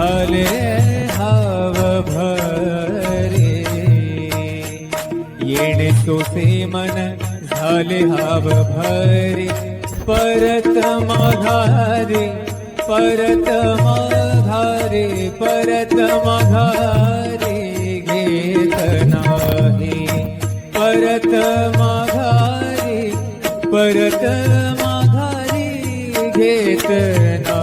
झाले हाव भरे। झाले हाव भरे येणे मन झाले हाव भरे। परत माघारे परत माघारे परत माघारे घेत नाही। परत माघारी परत माघारी घेत नाही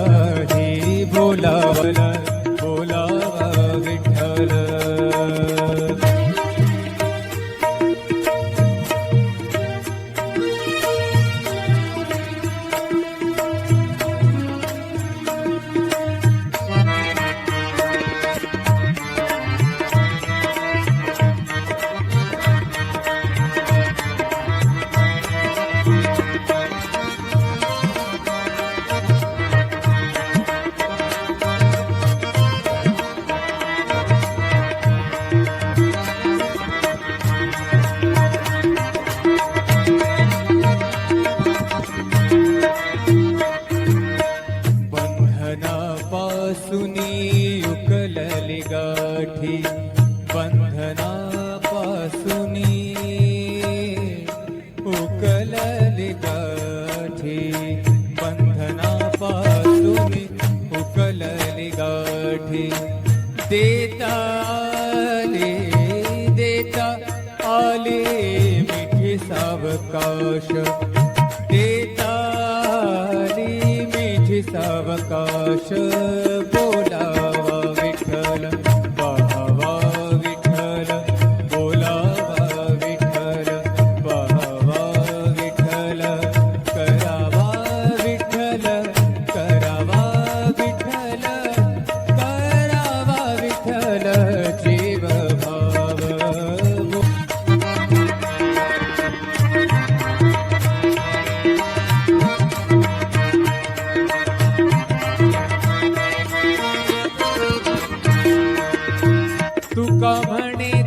उकलली गाठी बंधनापासून उकलली गाठी बंधनापासून उकलली गाठी. देता आले देता आले मिठी सावकाश. देताली मिठी सावकाश. तुका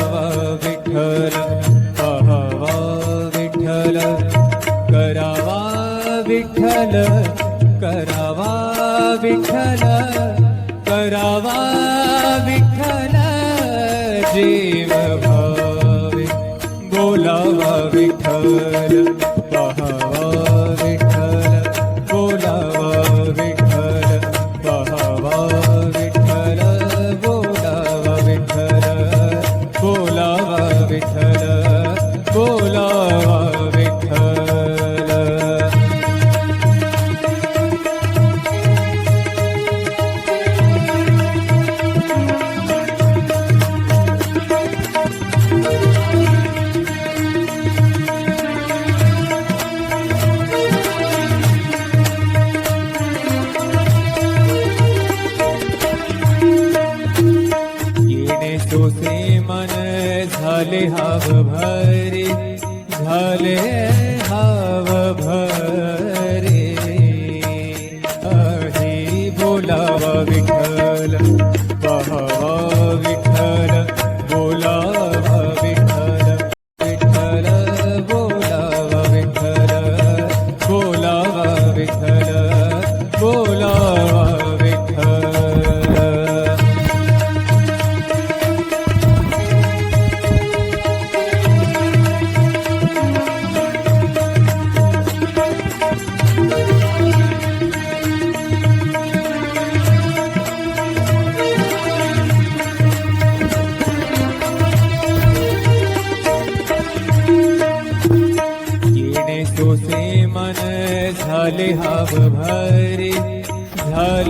करावा विठ्ठल जीव भावे बोलावा विठ्ठल झाले हाव भरे झाले हाव भरे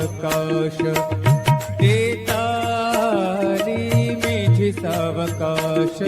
सावकाश देताली मिठी सावकाश.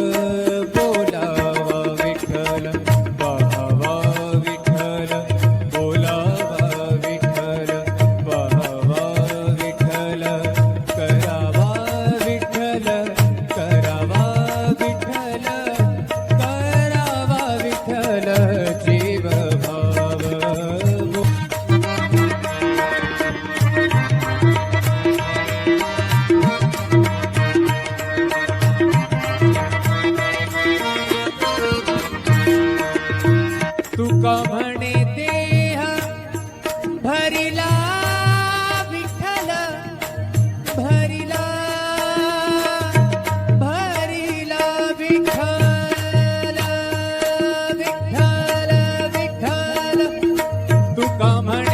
म्हणे देह भरिला विठ्ठल भरिला भरिला विठ्ठल विठ्ठल विठ्ठल. तुका म्हणे